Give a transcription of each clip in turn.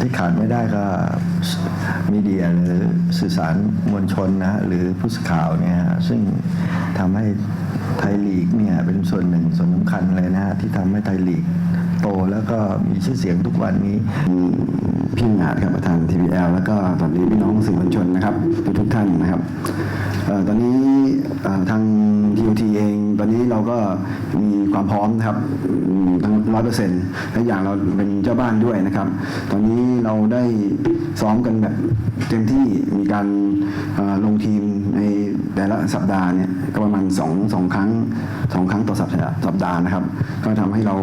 ที่ขาดไม่ได้ก็มีเดียหรือสื่อสารมวลชนนะฮะหรือผู้สื่อข่าวเนี่ยฮะซึ่งทำให้ไทยลีกเนี่ยเป็นส่วนหนึ่งส่วนสำคัญเลยนะฮะที่ทำให้ไทยลีกโตแล้วก็มีชื่อเสียงทุกวันนี้พี่หนาดครับประธาน TVL แล้วก็ตอนนี้พี่น้องสื่อมวลชนนะครับทุกท่านนะครับออตอนนี้ออทาง TOT เองตอนนี้เราก็มีความพร้อมนะครับทั้งร้อยเปอร์เซ็นต์และอย่างเราเป็นเจ้าบ้านด้วยนะครับ ตอนนี้เราได้ซ้อมกันแบบเต็มที่มีการลงทีมในแต่ละสัปดาห์เนี่ยก็ประมาณสองสองครั้งสองครั้งต่อสัปดาห์สัปดาห์นะครับ ก็ทำให้เรา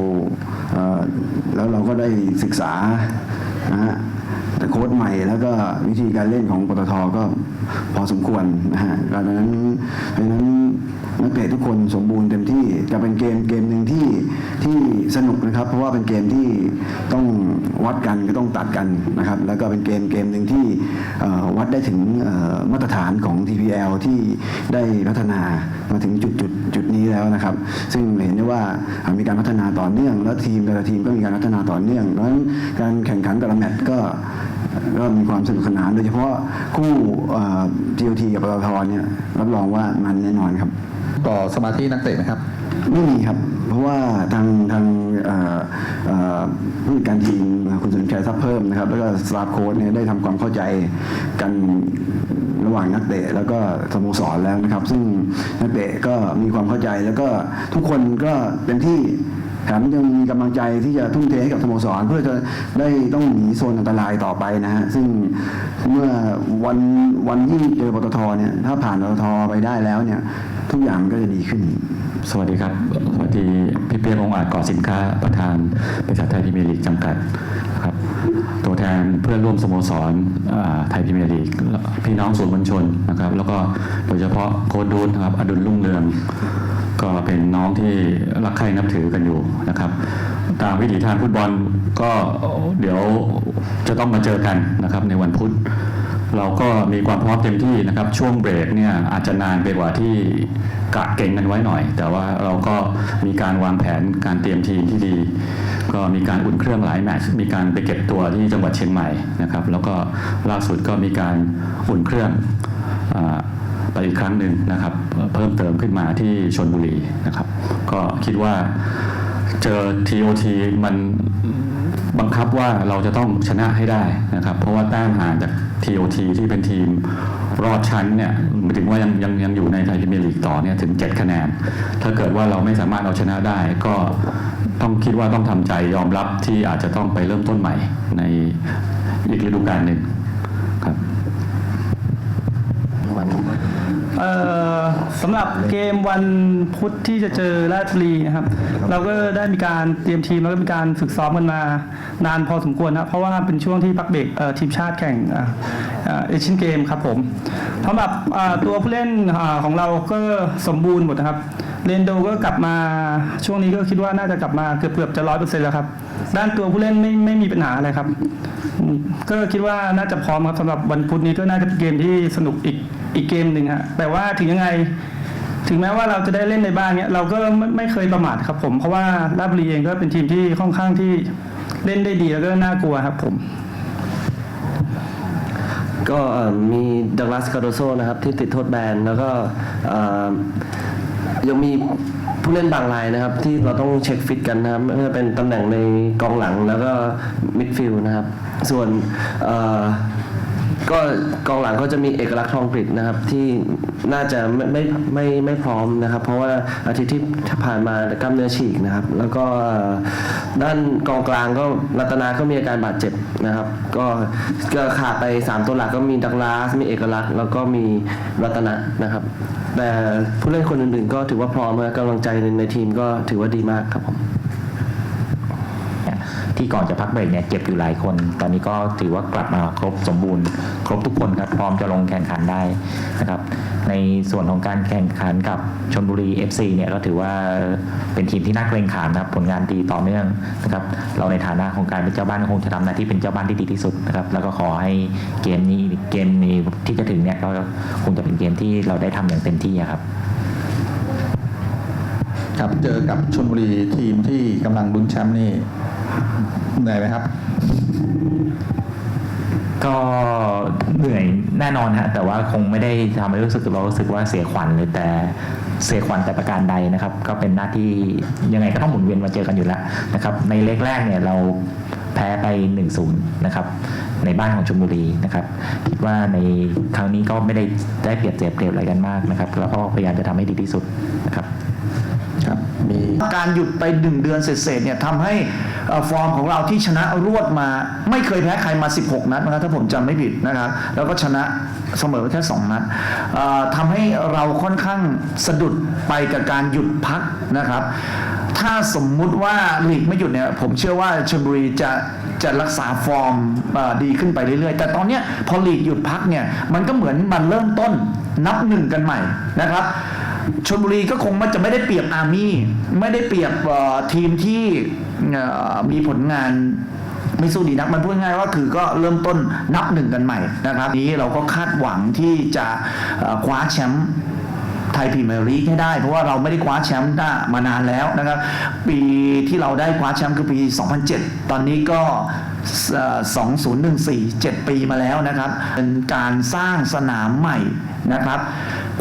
แล้วเราก็ได้ศึกษานะฮะแต่โค้ดใหม่แล้วก็วิธีการเล่นของปตทก็ พอสมควรนะฮะดังนั้นดังนั้นนักเตะทุกคนสมบูรณ์เต็มที่จะเป็นเกมเกมหนึ่งที่ที่สนุกนะครับ เพราะว่าเป็นเกมที่ต้องวัดกันก็ต้องตัดกันนะครับ แล้วก็เป็นเกมเกมหนึ่งที่วัดได้ถึงมาตรฐานของ TPL ที่ได้พัฒนามาถึงจุดจุดจุดนี้แล้วนะครับ ซึ่งเห็นได้ว่ามีการพัฒนาต่อเนื่อง แล้วทีมแต่ละทีมก็มีการพัฒนาต่อเนื่องดังนั้นการแข่งขันแต่ละแมตช์ก็ ก็มีความสนุกสนานโดยเฉพาะคู่เอ่อ GOT กับปตทเนี่ยรับรองว่ามันแน่นอนครับ ต่อสมาธินักเตะไหมครับ ไม่มีครับ เพราะว่าทางทางเอ่อเอ่อผู้จัดการทีมคุณสุนชัยทรัพย์เพิ่มนะครับ แล้วก็สตาฟโค้ชเนี่ยได้ทำความเข้าใจกันระหว่างนักเตะแล้วก็สโมสรแล้วนะครับ ซึ่งนักเตะก็มีความเข้าใจแล้วก็ทุกคนก็เต็มที่ แถมยังมีกำลังใจที่จะทุ่มเทให้กับสโมสร เพื่อจะได้ต้องหนีโซนอันตรายต่อไปนะฮะซึ่งเมื่อวันวันที่เจอปตทเนี่ยถ้าผ่านปตทไปได้แล้วเนี่ยทุกอย่างก็จะดีขึ้น สวัสดีครับ สวัสดีพี่เปียกองอาจก่อสินค้าประธานบริษัทไทยพรีเมีลีกจำกัดครับตัวแทนเพื่อนร่วมสโมสรไทยพรีเมีลีกพี่น้องสื่อมวลชนนะครับ แล้วก็โดยเฉพาะโค้ดดูนนะครับอดุลรุ่งเรือง ก็เป็นน้องที่รักใคร่นับถือกันอยู่นะครับ ตามวิถีทางฟุตบอลก็เดี๋ยวจะต้องมาเจอกันนะครับในวันพุธ เราก็มีความพร้อมเต็มที่นะครับ ช่วงเบรกเนี่ยอาจจะนานไปกว่าที่กะเก่งกันไว้หน่อย แต่ว่าเราก็มีการวางแผนการเตรียมทีมที่ดี ก็มีการอุ่นเครื่องหลายแมตช์มีการไปเก็บตัวที่จังหวัดเชียงใหม่นะครับ แล้วก็ล่าสุดก็มีการอุ่นเครื่องอ่า ไปอีกครั้งหนึ่งนะครับ เพิ่มเติมขึ้นมาที่ชนบุรีนะครับ ก็คิดว่าเจอ TOT มันบังคับว่าเราจะต้องชนะให้ได้นะครับ เพราะว่าแต้มห่างจาก TOT ที่เป็นทีมรอดชั้นเนี่ยมถึงว่ายังยังยังอยู่ในไทยพรีเมียร์ลีกต่อเนี่ยถึง 7 คะแนน ถ้าเกิดว่าเราไม่สามารถเอาชนะได้ก็ต้องคิดว่าต้องทำใจยอมรับที่อาจจะต้องไปเริ่มต้นใหม่ในอีกฤดูกาลหนึ่งครับ เอ่อสำหรับเกมวันพุธที่จะเจอราชบุรีนะครับ เราก็ได้มีการเตรียมทีมแล้วก็มีการฝึกซ้อมกันมานานพอสมควรนะเพราะว่าเป็นช่วงที่พักเบรกเอ่อทีมชาติแข่งเอเชียนเกมครับผมสำหรับอ่าตัวผู้เล่นอ่าของเราก็สมบูรณ์หมดนะครับเรนโดก็กลับมาช่วงนี้ก็คิดว่าน่าจะกลับมาเกือบเกือบจะร้อยเปอร์เซ็นต์แล้วครับ ด้านตัวผู้เล่นไม่ไม่มีปัญหาอะไรครับ ก็คิดว่าน่าจะพร้อมครับสำหรับวันพุธนี้ก็น่าจะเป็นเกมที่สนุกอีก อีกเกมหนึ่งฮะแต่ว่าถึงยังไง ถึงแม้ว่าเราจะได้เล่นในบ้านเนี้ยเราก็ไม่ไม่เคยประมาทครับผม เพราะว่าราบรีเองก็เป็นทีมที่ค่อนข้างที่เล่นได้ดีแล้วก็น่ากลัวครับผม ก็เอ่อมีดักลาสคาร์โดโซนะครับที่ติดโทษแบนแล้วก็เอ่อยังมีผู้เล่นบางรายนะครับ ที่เราต้องเช็คฟิตกันนะครับไม่ว่าจะเป็นตำแหน่งในกองหลังแล้วก็มิดฟิลด์นะครับ ส่วนเอ่อ ก็กองหลังเขาจะมีเอกลักษณ์ทองกฤษนะครับที่น่าจะไม่ไม่ไม่ไม่พร้อมนะครับ เพราะว่าอาทิตย์ที่ผ่านมากล้ามเนื้อฉีกนะครับ แล้วก็ด้านกองกลางก็รัตนาก็มีอาการบาดเจ็บนะครับ ก็ก็ขาดไป 3 ตัวหลักก็มีดักลาสมีเอกลักษณ์ แล้วก็มีรัตนะนะครับ แต่ผู้เล่นคนอื่นๆ ก็ถือว่าพร้อมนะกำลังใจในในทีมก็ถือว่าดีมากครับผม ที่ก่อนจะพักเบรกเนี่ยเจ็บอยู่หลายคน ตอนนี้ก็ถือว่ากลับมาครบสมบูรณ์ ครบทุกคนครับพร้อมจะลงแข่งขันได้นะครับ ในส่วนของการแข่งขันกับชนบุรี FC เนี่ยก็ถือว่าเป็นทีมที่น่าเกรงขามนะครับผลงานดีต่อเนื่องนะครับ เราในฐานะของการเป็นเจ้าบ้านคงจะทำหน้าที่เป็นเจ้าบ้านที่ดีที่สุดนะครับแล้วก็ขอให้เกมนี้เกมนี้ที่จะถึงเนี่ยก็คงจะเป็นเกมที่เราได้ทำอย่างเต็มที่ครับครับเจอกับชนบุรีทีมที่กำลังลุ้นแชมป์นี่ เหนื่อยไหมครับ ก็เหนื่อยแน่นอนฮะแต่ว่าคงไม่ได้ทำให้รู้สึกเรารู้สึกว่าเสียขวัญเลยแต่เสียขวัญแต่ประการใดนะครับ ก็เป็นหน้าที่ยังไงก็ต้องหมุนเวียนมาเจอกันอยู่แล้วนะครับ ในเล็กแรกเนี่ยเราแพ้ไป1-0นย์นะครับ ในบ้านของชลบุรีนะครับคิดว่าในครั้งนี้ก็ไม่ได้ได้เปรียบเสียเปรียบอะไรกันมากนะครับ แล้วก็พยายามจะทำให้ดีที่สุดนะครับ การหยุดไปหนึ่งเดือนเศษๆเนี่ยทำให้ฟอร์มของเราที่ชนะรวดมา ไม่เคยแพ้ใครมา 16 นัดนะครับถ้าผมจำไม่ผิดนะครับแล้วก็ชนะเสมอแค่ 2 นัดทำให้เราค่อนข้างสะดุดไปกับการหยุดพักนะครับ ถ้าสมมุติว่าลีกไม่หยุดเนี่ยผมเชื่อว่าชลบุรีจะจะรักษาฟอร์มดีขึ้นไปเรื่อยๆ แต่ตอนนี้พอลีกหยุดพักเนี่ยมันก็เหมือนมันเริ่มต้นนับหนึ่งกันใหม่นะครับ ชลบุรีก็คงมันจะไม่ได้เปรียบอาร์มี่ไม่ได้เปรียบทีมที่มีผลงานไม่สู้ดีนักมันพูดง่ายๆว่าคือก็เริ่มต้นนับหนึ่งกันใหม่นะครับ นี้เราก็คาดหวังที่จะคว้าแชมป์ไทยพรีเมียร์ลีกให้ได้ เพราะว่าเราไม่ได้คว้าแชมป์ได้มานานแล้วนะครับ ปีที่เราได้คว้าแชมป์คือปี 2007 ตอนนี้ก็ 2014 7 ปีมาแล้วนะครับ เป็นการสร้างสนามใหม่นะครับ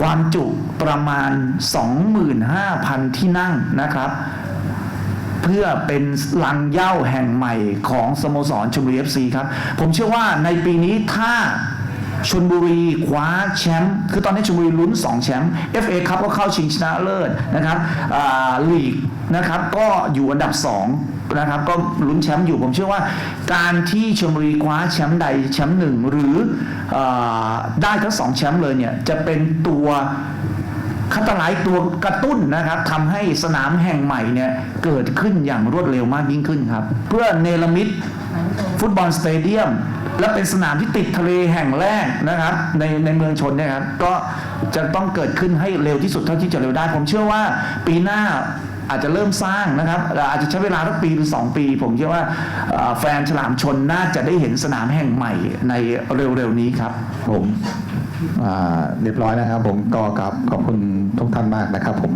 ความจุประมาณ 25,000 ที่นั่งนะครับ เพื่อเป็นลังเย่าแห่งใหม่ของสโมสรชลบุรีเอฟซีครับ ผมเชื่อว่าในปีนี้ถ้า ชลบุรีคว้าแชมป์คือตอนนี้ชลบุรีลุ้น 2 แชมป์ FA ครับก็เข้าชิงชนะเลิศนะครับลีกนะครับก็อยู่อันดับ 2 นะครับ ก็ลุ้นแชมป์อยู่ผมเชื่อว่า การที่ชลบุรีคว้าแชมป์ใดแชมป์หนึ่งหรืออได้ทั้งสองแชมป์เลยเนี่ยจะเป็นตัวคัตไลท์ตัวกระตุ้นนะครับทำให้สนามแห่งใหม่เนี่ยเกิดขึ้นอย่างรวดเร็วมากยิ่งขึ้นครับ เพื่อเนรมิตฟุตบอลสเตเดียม และเป็นสนามที่ติดทะเลแห่งแรกนะครับ ในในเมืองชนเนี่ยครับก็จะต้องเกิดขึ้นให้เร็วที่สุดเท่าที่จะเร็วได้ ผมเชื่อว่าปีหน้าอาจจะเริ่มสร้างนะครับ อาจจะใช้เวลาสักปีหรือ2ปี ผมเชื่อว่าแฟนฉลามชนน่าจะได้เห็นสนามแห่งใหม่ในเร็วๆนี้ครับ ผมเรียบร้อยนะครับ ผมก็กราบขอบคุณทุกท่านมากนะครับ ผม